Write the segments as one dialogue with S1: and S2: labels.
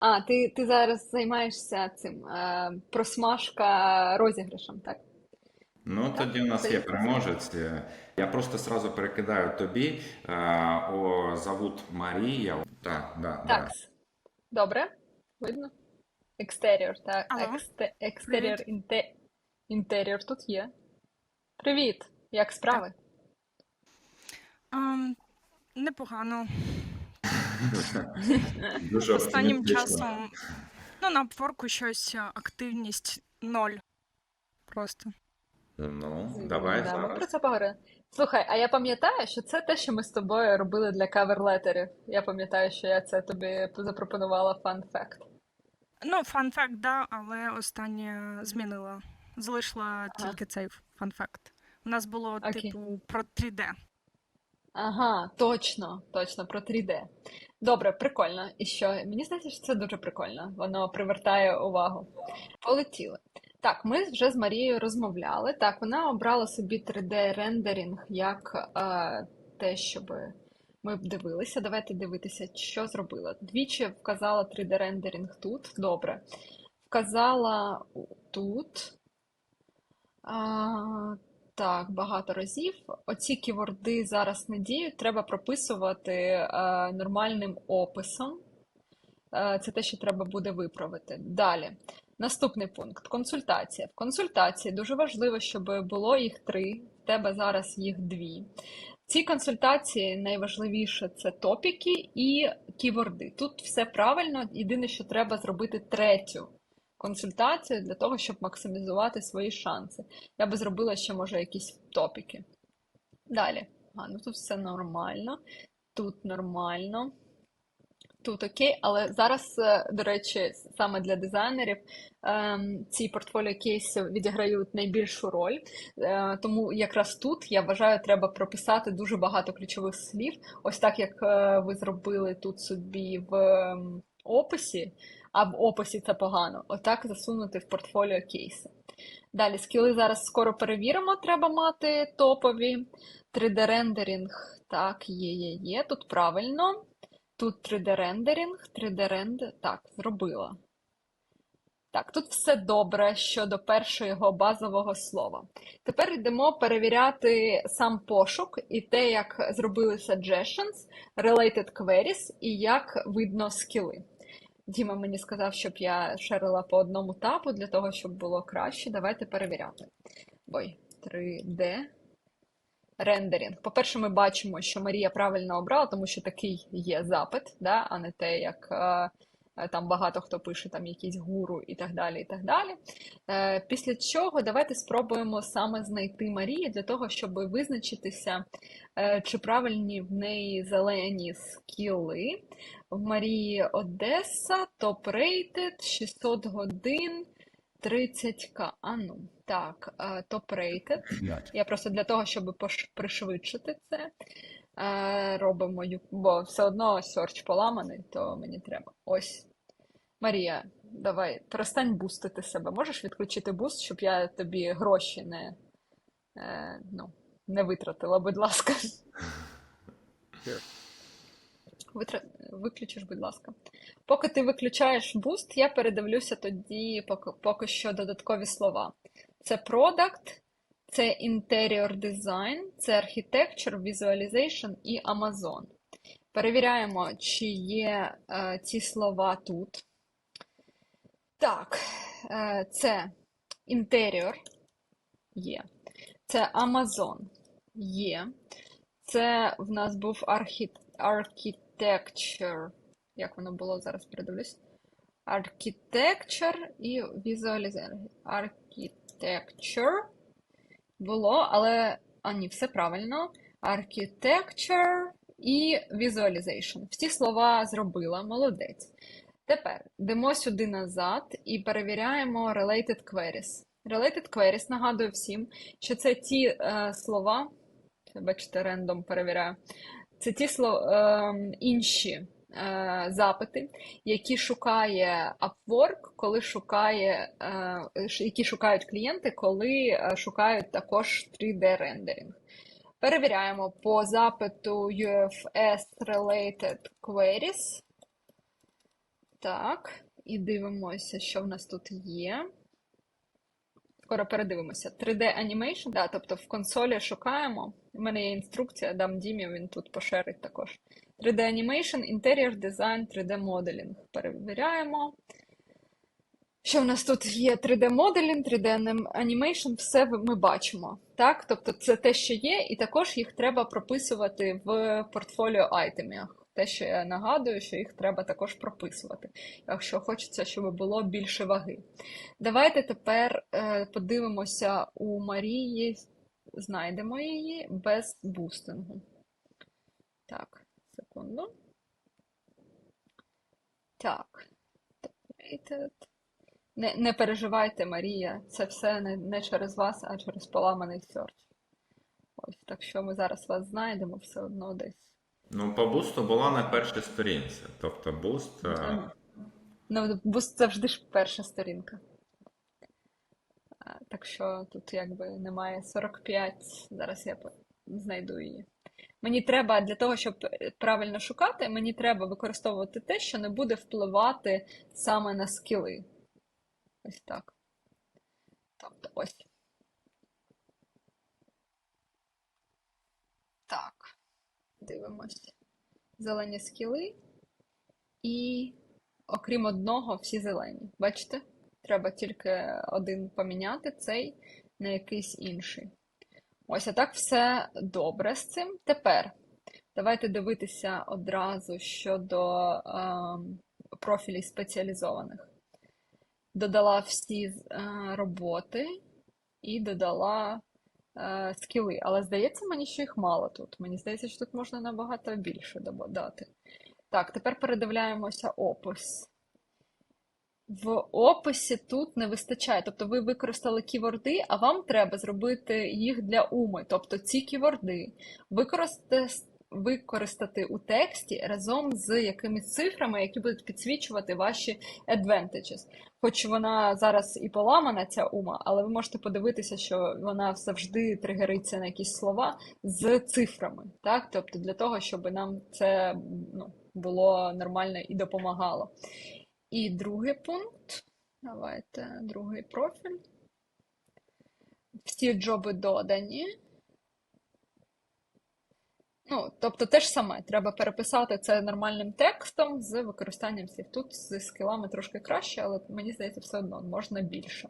S1: А, ти, ти зараз займаєшся цим е, просмажка розіграшем, так?
S2: Ну,
S1: Так?
S2: тоді у нас є переможець. Я просто сразу перекидаю тобі. Е, О, зовут Марія. Так, да,
S1: Так.
S2: да.
S1: Добре? Видно? Екстеріор, так.
S3: Алло.
S1: Ексте, екстеріор, інте, інтеріор тут є. Привіт! Як справи?
S3: Ем, непогано.
S2: Дуже
S3: Останнім
S2: оптимістично.
S3: часом, ну, на Upwork щось е, активність ноль. Просто.
S2: Ну, давай
S1: Да, ми
S2: зараз.
S1: про це поговоримо. Слухай, а я пам'ятаю, що це те, що ми з тобою робили для кавер-летерів. Я пам'ятаю, що я це тобі запропонувала фан-факт.
S3: Ну, фан-факт, да, але останнє змінила. Залишила тільки цей фан-факт. У нас було,
S1: Окей.
S3: типу, про 3D.
S1: Ага, точно, точно, про 3D. Добре, прикольно. І що? Мені здається, що це дуже прикольно. Воно привертає увагу. Полетіли. Так, ми вже з Марією розмовляли. Так, вона обрала собі 3D-рендеринг як е, те, щоб ми дивилися. Давайте дивитися, що зробила. Двічі вказала 3D-рендеринг тут. Добре. Вказала тут. А, так, багато разів. Оці ківорди зараз не діють, треба прописувати е, нормальним описом. Е, це те, що треба буде виправити. Далі. Наступний пункт консультація. В консультації дуже важливо, щоб було їх три, в тебе зараз їх дві. В цій консультації найважливіше це топіки і ківорди. Тут все правильно, єдине, що треба зробити третю консультацію для того, щоб максимізувати свої шанси. Я би зробила ще, може, якісь топіки. Далі. А, ну тут все нормально. Тут нормально. Тут окей, але зараз, е, до речі, саме для дизайнерів ем, ці портфоліо кейси відіграють найбільшу роль. Е, Тому якраз тут, я вважаю, треба прописати дуже багато ключових слів. Ось так, як е, ви зробили тут собі в ем, описі, а в описі це погано. Отак засунути в портфоліо кейси. Далі, скіли зараз скоро перевіримо, треба мати топові. 3D-рендеринг, так, є, є, є. Тут правильно. Тут 3D-рендеринг, 3D-рендер. Так, зробила. Так, тут все добре щодо першого базового слова. Тепер йдемо перевіряти сам пошук і те, як зробили suggestions, related queries і як видно скіли. Діма мені сказав, щоб я шерила по одному тапу для того, щоб було краще. Давайте перевіряти. Ой, 3D. Рендерінг. По-перше, ми бачимо, що Марія правильно обрала, тому що такий є запит, да, а не те, як е, там багато хто пише там якісь гуру і так далі. і так далі. Е, Після чого давайте спробуємо саме знайти Марію для того, щоб визначитися, е, чи правильні в неї зелені скіли. В Марії Одеса, топ-рейтед, 600 годин, 30к. А ну, так, топ-рейтед. Я просто для того, щоб пришвидшити це, е, робимо, бо все одно серч поламаний, то мені треба. Ось. Марія, давай, перестань бустити себе. Можеш відключити буст, щоб я тобі гроші не, е, ну, не витратила, будь ласка. Витра... Виключиш, будь ласка. Поки ти виключаєш буст, я передивлюся тоді поки, поки що додаткові слова. Це product, це interior design, це architecture, visualization і Amazon. Перевіряємо, чи є е, ці слова тут. Так, е, це interior є. Це Amazon є. Це в нас був architecture. Як воно було зараз передивлюсь? Architecture і visualization. Architecture було, але. А, ні, все правильно. Architecture і visualization. Всі слова зробила, молодець. Тепер йдемо сюди назад і перевіряємо related queries. Related queries, нагадую всім, що це ті е, слова, бачите, рендом перевіряю, це ті слова, е, інші е, запити, які шукає Upwork, коли шукає, е, які шукають клієнти, коли е, шукають також 3D-рендеринг. Перевіряємо по запиту UFS Related Queries. Так, і дивимося, що в нас тут є. Скоро передивимося. 3D Animation, да, тобто в консолі шукаємо. У мене є інструкція, дам Дімі, він тут пошерить також. 3D Animation, Interior Design, 3D Modeling. Перевіряємо. Що в нас тут є 3D моделінг, 3D анім- Animation, все ми бачимо. Так? Тобто це те, що є, і також їх треба прописувати в портфоліо айтемах. Те, що я нагадую, що їх треба також прописувати, якщо хочеться, щоб було більше ваги. Давайте тепер е, подивимося у Марії, знайдемо її без бустингу. Так, секунду. Так. Не, не переживайте, Марія, це все не, не через вас, а через поламаний серч. Ось, так що ми зараз вас знайдемо все одно десь.
S2: Ну, по бусту була на першій сторінці. Тобто буст. е,
S1: Ну, буст завжди ж перша сторінка. А, Так що тут якби немає 45. Зараз я по- знайду її. Мені треба для того, щоб правильно шукати, мені треба використовувати те, що не буде впливати саме на скіли. Ось так. Тобто ось. Так. Дивимось. Зелені скіли. І окрім одного, всі зелені. Бачите? Треба тільки один поміняти цей на якийсь інший. Ось, а так все добре з цим. Тепер давайте дивитися одразу щодо ем, профілів спеціалізованих. Додала всі е, роботи і додала е, скіли. Але здається мені, що їх мало тут. Мені здається, що тут можна набагато більше додати. Так, тепер передивляємося опис. В описі тут не вистачає. Тобто ви використали ківорди, а вам треба зробити їх для уми. Тобто ці ківорди використати, використати у тексті разом з якимись цифрами, які будуть підсвічувати ваші advantages. Хоч вона зараз і поламана, ця ума, але ви можете подивитися, що вона завжди тригериться на якісь слова з цифрами. Так? Тобто для того, щоб нам це ну, було нормально і допомагало. І другий пункт. Давайте другий профіль. Всі джоби додані. Ну, тобто те ж саме, треба переписати це нормальним текстом з використанням слів. Тут зі скілами трошки краще, але мені здається, все одно можна більше.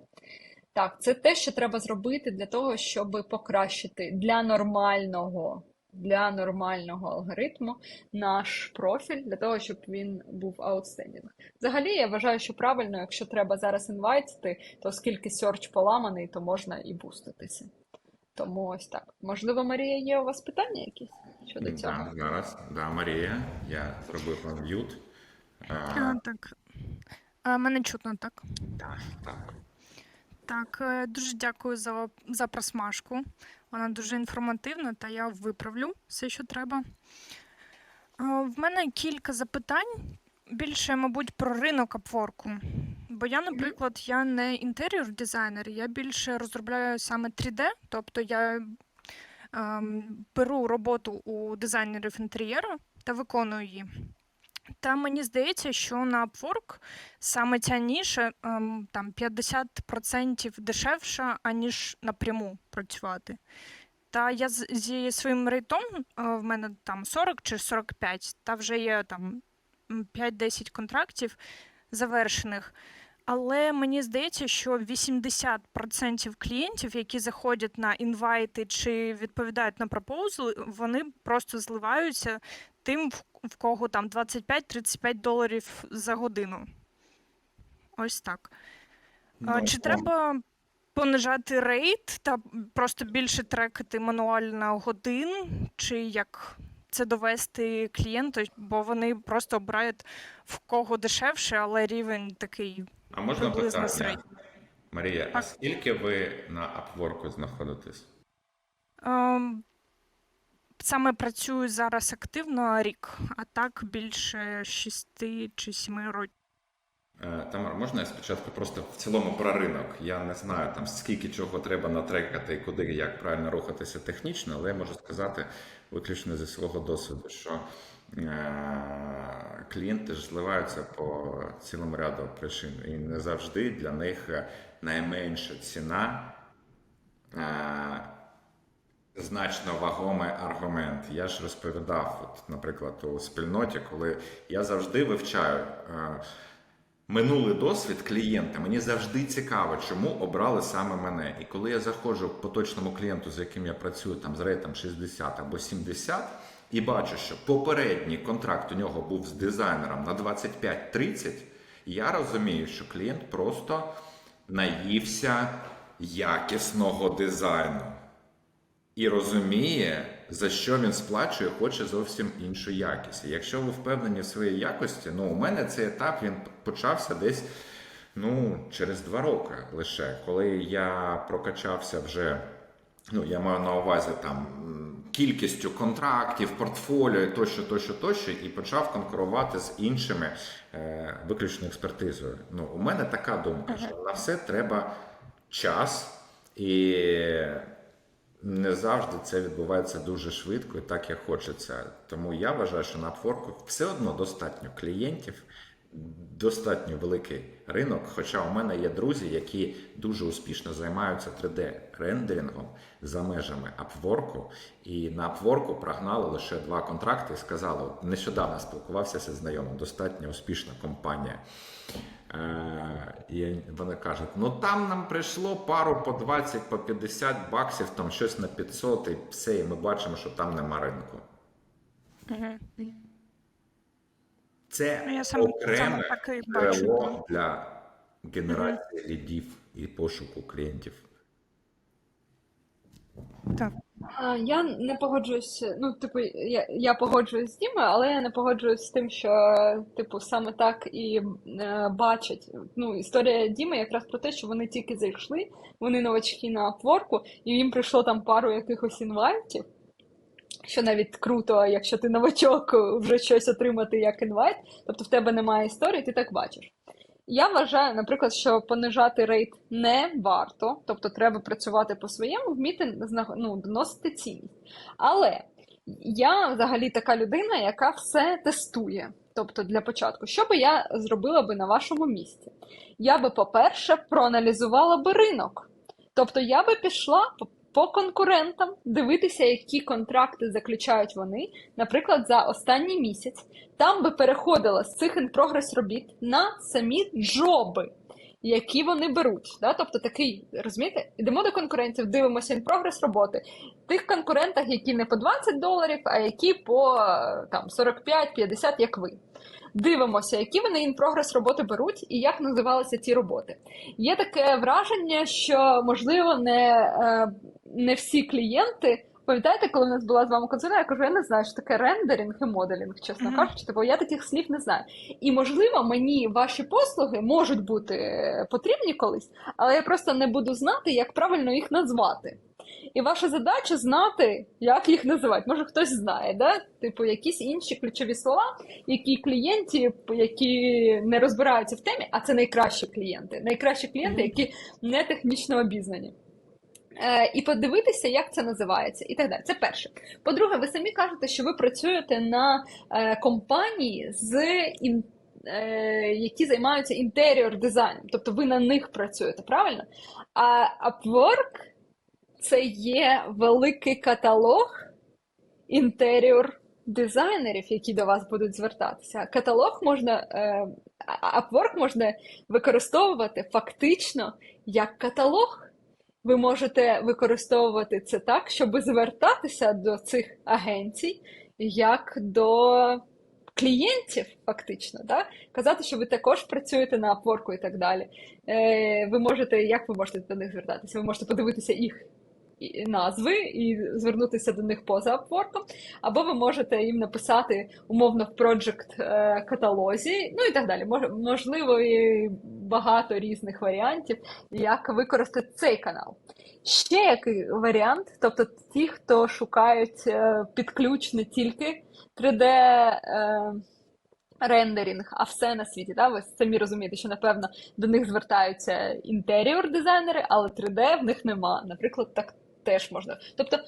S1: Так, це те, що треба зробити для того, щоб покращити для нормального, для нормального алгоритму наш профіль, для того, щоб він був outstanding. Взагалі, я вважаю, що правильно, якщо треба зараз інвайтити, то оскільки серч поламаний, то можна і буститися. Тому ось так. Можливо, Марія, є у вас питання якісь щодо цього?
S2: Да, зараз. Да, Марія, я зробив вам м'ют. Е,
S3: А, так. А, мене чутно, так?
S2: Так, так.
S3: Так, е, дуже дякую за, за просмажку. Вона дуже інформативна, та я виправлю все, що треба. В мене кілька запитань. Більше, мабуть, про ринок апворку. Бо я, наприклад, я не інтер'єр дизайнер, я більше розробляю саме 3D, тобто я ем, беру роботу у дизайнерів інтер'єру та виконую її. Та мені здається, що на Upwork саме ця ніша ем, там 50% дешевша, аніж напряму працювати. Та я з- зі своїм рейтом, е, в мене там 40 чи 45, та вже є там 5-10 контрактів завершених. Але мені здається, що 80% клієнтів, які заходять на інвайти чи відповідають на пропозали, вони просто зливаються тим, в- кого там 25-35 доларів за годину. Ось так. А,
S2: Ну,
S3: Чи треба понижати рейт та просто більше трекати мануально годин, чи як це довести клієнту, бо вони просто обирають в кого дешевше, але рівень такий
S2: А можна питання? Марія, а скільки ви на Upwork знаходитесь?
S3: Ем, Саме працюю зараз активно рік, а так більше 6 чи 7 років.
S2: Е, Тамар, можна я спочатку просто в цілому про ринок? Я не знаю там скільки чого треба натрекати і куди як правильно рухатися технічно, але я можу сказати виключно зі свого досвіду, що клієнти ж зливаються по цілому ряду причин, і не завжди для них е, найменша ціна. е, Значно вагомий аргумент. Я ж розповідав, от, наприклад, у спільноті, коли я завжди вивчаю е, минулий досвід клієнта. Мені завжди цікаво, чому обрали саме мене. І коли я заходжу к поточному клієнту, з яким я працюю там з рейтом 60 або 70, і бачу, що попередній контракт у нього був з дизайнером на 25-30, я розумію, що клієнт просто наївся якісного дизайну і розуміє, за що він сплачує, хоче зовсім іншу якість. Якщо ви впевнені в своїй якості, ну у мене цей етап він почався десь ну, через два роки лише, коли я прокачався вже. Ну, я маю на увазі там кількістю контрактів, портфоліо, тощо, тощо, тощо, і почав конкурувати з іншими е, виключно експертизою. Ну, у мене така думка, що на все треба час, і не завжди це відбувається дуже швидко і так, як хочеться. Тому я вважаю, що на Upwork все одно достатньо клієнтів, достатньо великий ринок. Хоча у мене є друзі, які дуже успішно займаються 3D-рендерингом за межами Upwork, і на Upwork прогнали лише два контракти і сказали, нещодавно спілкувався зі знайомим, достатньо успішна компанія. Е, І вони кажуть: ну там нам прийшло пару по 20, по 50 баксів, там щось на 500, і все, і ми бачимо, що там нема ринку. Це
S3: Ну, саме
S2: окреме
S3: так
S2: джерело для генерації лідів і пошуку клієнтів.
S3: Так.
S1: Я не погоджуюсь, ну, типу, я, я погоджуюсь з Дімою, але я не погоджуюсь з тим, що, типу, саме так і е, бачать. Ну, історія Діми якраз про те, що вони тільки зайшли, вони новачки на Upwork, і їм прийшло там пару якихось інвайтів, що навіть круто, якщо ти новачок, вже щось отримати як інвайт, тобто в тебе немає історії, ти так бачиш. Я вважаю, наприклад, що понижати рейт не варто, тобто треба працювати по своєму, вміти ну, доносити цінність. Але я взагалі така людина, яка все тестує. Тобто, для початку, що би я зробила би на вашому місці? Я би, по-перше, проаналізувала би ринок. Тобто, я би пішла по- конкурентам дивитися, які контракти заключають вони, наприклад, за останній місяць. Там би переходила з цих in-progress робіт на самі джоби, які вони беруть. Да? Тобто такий, розумієте, йдемо до конкурентів, дивимося in-progress роботи. Тих конкурентах, які не по 20 доларів, а які по там 45-50, як ви. Дивимося, які вони in-progress роботи беруть і як називалися ці роботи. Є таке враження, що можливо не, е, не всі клієнти. Пам'ятаєте, коли в нас була з вами консультація, я кажу, я не знаю, що таке рендеринг і моделінг, чесно
S3: Мгм.
S1: кажучи, бо я таких слів не знаю. І можливо, мені ваші послуги можуть бути потрібні колись, але я просто не буду знати, як правильно їх назвати. І ваша задача знати, як їх називати. Може, хтось знає, да? типу, якісь інші ключові слова, які клієнти, які не розбираються в темі, а це найкращі клієнти. Найкращі клієнти, які не технічно обізнані. Е, і подивитися, як це називається, і так далі. Це перше. По-друге, ви самі кажете, що ви працюєте на е, компанії, з ін, е, які займаються інтеріор дизайном, тобто ви на них працюєте, правильно? А Upwork це є великий каталог інтеріор дизайнерів, які до вас будуть звертатися. Каталог можна, е, Upwork можна використовувати фактично як каталог. Ви можете використовувати це так, щоб звертатися до цих агенцій як до клієнтів, фактично, да? казати, що ви також працюєте на Upwork і так далі. Е, ви можете, як ви можете до них звертатися? Ви можете подивитися їх назви і звернутися до них поза Upwork, або ви можете їм написати умовно в project е, каталозі, ну і так далі. Можливо, і багато різних варіантів, як використати цей канал. Ще який варіант, тобто ті, хто шукають е, під ключ не тільки 3D. Е, Рендерінг, а все на світі. Да? Ви самі розумієте, що напевно до них звертаються інтеріор дизайнери, але 3D в них нема. Наприклад, так теж можна. Тобто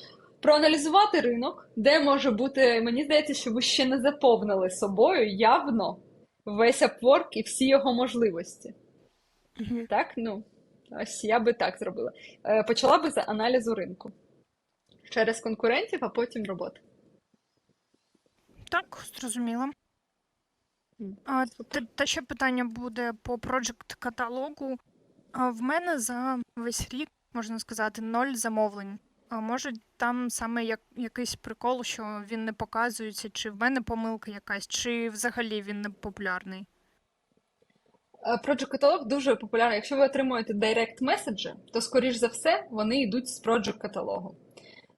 S1: проаналізувати ринок, де може бути, мені здається, що ви ще не заповнили собою явно весь Upwork і всі його можливості.
S3: Мгм.
S1: Так, ну, ось я би так зробила. Е, Почала би з аналізу ринку. Через конкурентів, а потім робота.
S3: Так, зрозуміла.
S1: М,
S3: А, та, ще питання буде по проджект каталогу. В мене за весь рік, можна сказати, ноль замовлень. А може там саме як, якийсь прикол, що він не показується, чи в мене помилка якась, чи взагалі він не популярний.
S1: Е, Project каталог дуже популярний. Якщо ви отримуєте директ меседжі, то скоріш за все вони йдуть з Project каталогу.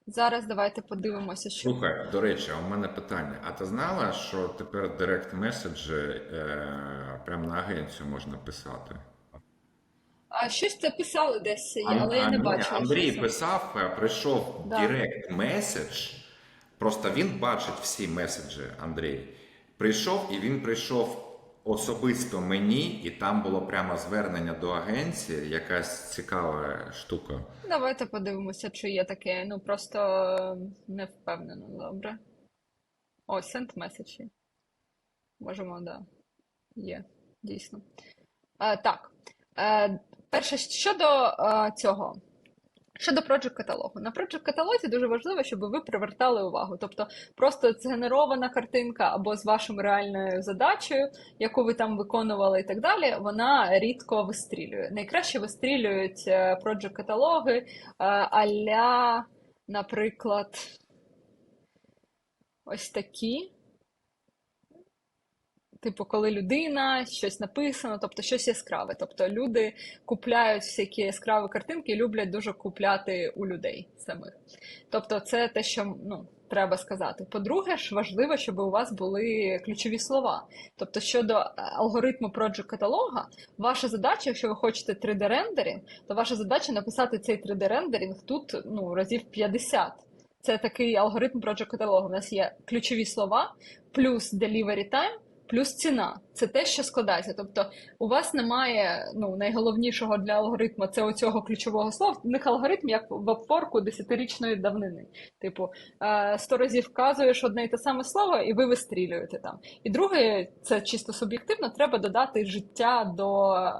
S1: Зараз давайте подивимося, що
S2: Слухай, до речі, у мене питання. А ти знала, що тепер директ меседжі е, прямо на агенцію можна писати?
S1: А щось це писали десь,
S2: Ан-
S1: але я не бачила.
S2: Андрій
S1: що це.
S2: писав, е, прийшов
S1: Да.
S2: директ меседж. Просто він бачить всі меседжі, Андрій. Прийшов і він прийшов особисто мені, і там було прямо звернення до агенції, якась цікава штука.
S1: Давайте подивимося, чи є таке. Ну просто е, не впевнено. Добре. О, send message. Можемо, да. Є, дійсно. Е, так. Е, перше, щодо е, цього. Щодо Project каталогу. На Project каталозі дуже важливо, щоб ви привертали увагу. Тобто просто згенерована картинка або з вашою реальною задачею, яку ви там виконували і так далі, вона рідко вистрілює. Найкраще вистрілюють е, Project каталоги е, а-ля, наприклад, ось такі. Типу, коли людина, щось написано, тобто щось яскраве. Тобто люди купляють всякі яскраві картинки і люблять дуже купляти у людей самих. Тобто, це те, що ну, треба сказати. По-друге, ж важливо, щоб у вас були ключові слова. Тобто, щодо е, алгоритму Project каталога, ваша задача, якщо ви хочете 3D-рендеринг, то ваша задача написати цей 3D-рендеринг тут ну, разів 50. Це такий алгоритм Project каталогу. У нас є ключові слова, плюс delivery time, плюс ціна. Це те, що складається. Тобто, у вас немає ну, найголовнішого для алгоритму це оцього ключового слова. У них алгоритм як в Upwork десятирічної давнини. Типу, е, сто разів вказуєш одне і те саме слово, і ви вистрілюєте там. І друге, це чисто суб'єктивно, треба додати життя до е,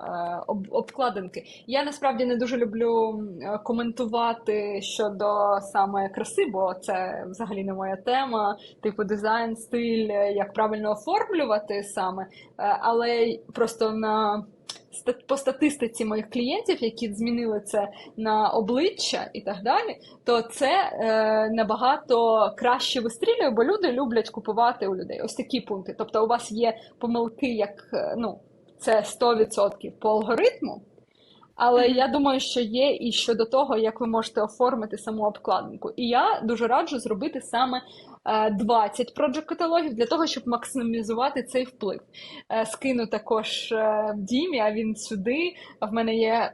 S1: об- обкладинки. Я насправді не дуже люблю коментувати щодо саме краси, бо це взагалі не моя тема. Типу дизайн, стиль, як правильно оформлювати саме. Е, Але просто на по статистиці моїх клієнтів, які змінили це на обличчя і так далі, то це е, набагато краще вистрілює, бо люди люблять купувати у людей. Ось такі пункти. Тобто, у вас є помилки, як е, ну, це 100% по алгоритму. Але я думаю, що є і щодо того, як ви можете оформити саму обкладинку. І я дуже раджу зробити саме е, 20 проджект каталогів для того, щоб максимізувати цей вплив. Е, Скину також е, Дімі, а він сюди. В мене є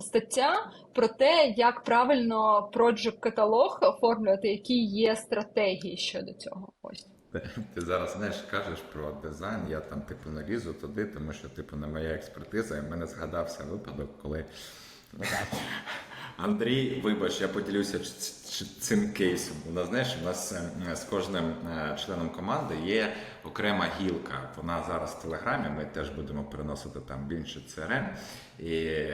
S1: стаття про те, як правильно проджект каталог оформлювати, які є стратегії щодо цього. Ось.
S2: Ти зараз знаєш, кажеш про дизайн, я там типу не лізу туди, тому що типу не моя експертиза. І в мене згадався випадок, коли Андрій, вибач, я поділюся цим кейсом. У нас знаєш, у нас е, з кожним е, членом команди є окрема гілка. Вона зараз в телеграмі. Ми теж будемо переносити там інші CRM. І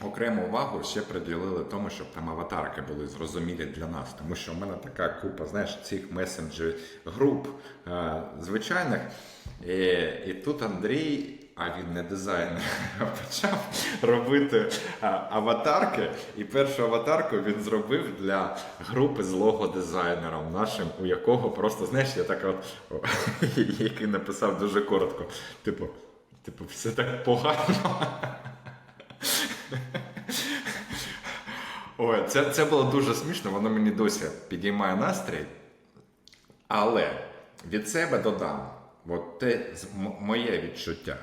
S2: окрему увагу ще приділили тому, щоб там аватарки були зрозумілі для нас. Тому що в мене така купа, знаєш, цих месенджер груп е, звичайних. І, і тут Андрій, а він не дизайнер, почав робити а, аватарки. І першу аватарку він зробив для групи з лого-дизайнером нашим, у якого просто, знаєш, я так от, який написав дуже коротко. Типу, типу, все так погано. Ой, це, це було дуже смішно, воно мені досі підіймає настрій. Але від себе додам, от те моє відчуття.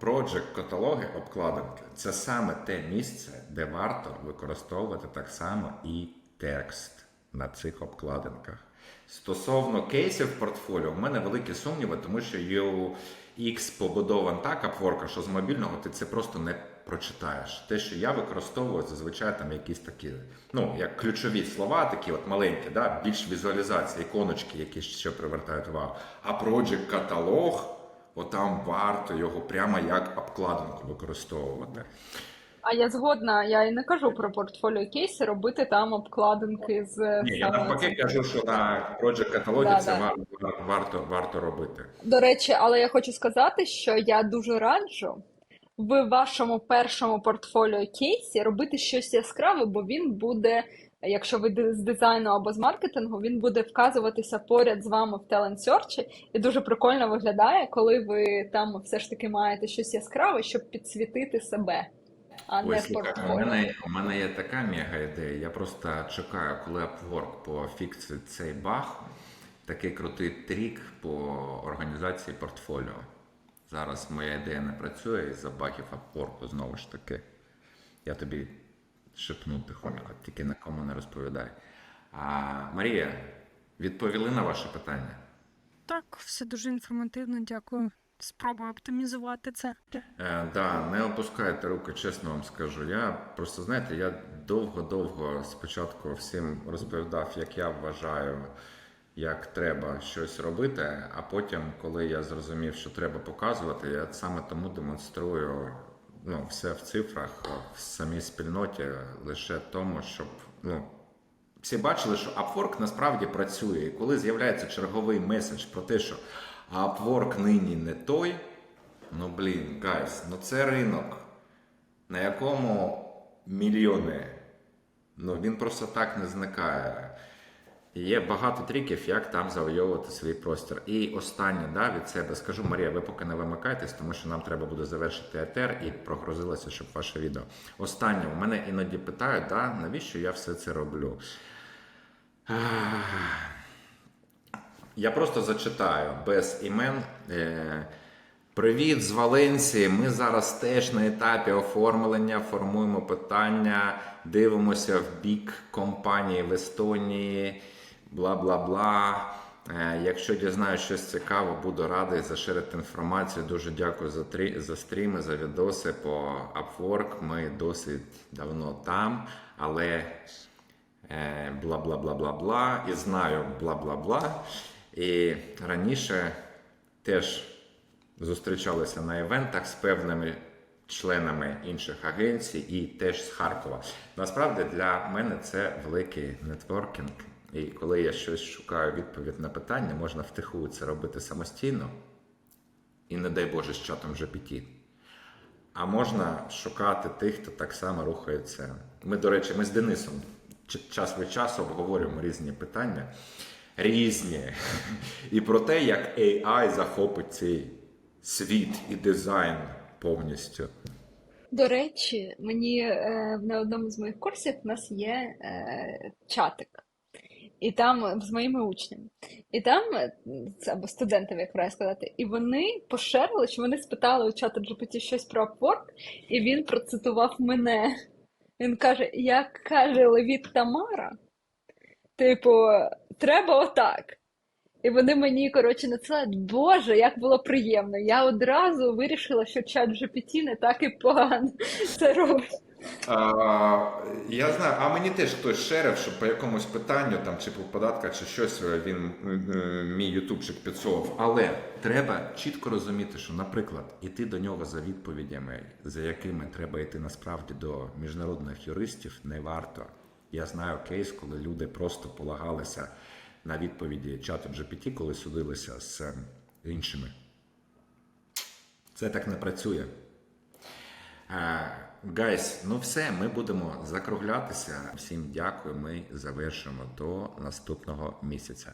S2: Project каталоги обкладинки це саме те місце, де варто використовувати так само і текст на цих обкладинках. Стосовно кейсів портфоліо, в мене великі сумніви, тому що UX побудован так, Upwork, що з мобільного ти це просто не прочитаєш. Те, що я використовую, зазвичай там якісь такі, ну, як ключові слова, такі от маленькі, да, більш візуалізації, іконочки, які ще привертають увагу. А Project каталог, отам варто його прямо як обкладинку використовувати.
S1: А я згодна, я і не кажу про портфоліо кейси, робити там обкладинки з
S2: Ні, я навпаки кажу, що на Project каталогі
S1: Да,
S2: це
S1: да.
S2: вар- вар- варто, варто робити.
S1: До речі, але я хочу сказати, що я дуже раджу в вашому першому портфоліо кейсі робити щось яскраве, бо він буде, якщо ви з дизайну або з маркетингу, він буде вказуватися поряд з вами в Talent Search, і дуже прикольно виглядає, коли ви там все ж таки маєте щось яскраве, щоб підсвітити себе, а не
S2: слухай, у мене, у мене є така мега ідея. Я просто чекаю, коли Upwork пофіксить цей баг. Такий крутий трік по організації портфоліо. Зараз моя ідея не працює із-за багів Upwork, знову ж таки. Я тобі шепну тихонько, тільки нікому не розповідай. А, Марія, відповіли на ваше питання?
S3: Так, все дуже інформативно, дякую. Спробую оптимізувати це.
S2: Е, да, не опускайте руки, чесно вам скажу. Я просто знаєте, я довго-довго спочатку всім розповідав, як я вважаю, як треба щось робити. А потім, коли я зрозумів, що треба показувати, я саме тому демонструю ну, все в цифрах в самій спільноті, лише тому, щоб ну, всі бачили, що Upwork насправді працює. І коли з'являється черговий меседж про те, що Upwork нині не той, ну блін, гайс, ну це ринок, на якому мільйони. Ну він просто так не зникає. Є багато тріків, як там завойовувати свій простір. І останнє да, від себе скажу, Марія, ви поки не вимикайтесь, тому що нам треба буде завершити етер і прогрузилося, щоб ваше відео. Останнє, у мене іноді питають, да, навіщо я все це роблю. Я просто зачитаю без імен. Е, Привіт з Валенції. Ми зараз теж на етапі оформлення, формуємо питання, дивимося в бік компанії в Естонії, бла бла бла. Е, Якщо дізнаю щось цікаве, буду радий заширити інформацію. Дуже дякую за, трі, за стріми, за відоси по Upwork. Ми досить давно там, але е, бла бла бла бла бла. І знаю бла бла бла. І раніше теж зустрічалися на івентах з певними членами інших агенцій і теж з Харкова. Насправді для мене це великий нетворкінг. І коли я щось шукаю відповідь на питання, можна втиху це робити самостійно і, не дай Боже, з чатом GPT. А можна шукати тих, хто так само рухається. Ми, до речі, ми з Денисом час від часу обговорюємо різні питання. Різні. І про те, як AI захопить цей світ і дизайн повністю.
S1: До речі, мені е, на одному з моїх курсів у нас є е, чатик. І там з моїми учнями. І там, е, або студентами, як правильно сказати, і вони поширили, що вони спитали у чата GPT щось про Upwork, і він процитував мене. Він каже: як каже Левіт Тамара, типу, треба отак. І вони мені, коротше, надсилають, Боже, як було приємно. Я одразу вирішила, що чат GPT не так і погано це робить.
S2: А, я знаю, а мені теж хтось шерив, що по якомусь питанню, там, чи по податках, чи щось він м, м, мій ютубчик підсовував. Але треба чітко розуміти, що, наприклад, іти до нього за відповідями, за якими треба йти насправді до міжнародних юристів, не варто. Я знаю кейс, коли люди просто полагалися на відповіді чату GPT, коли судилися з е, іншими. Це так не працює. Гайс, ну все, ми будемо закруглятися. Всім дякую. Ми завершимо до наступного місяця.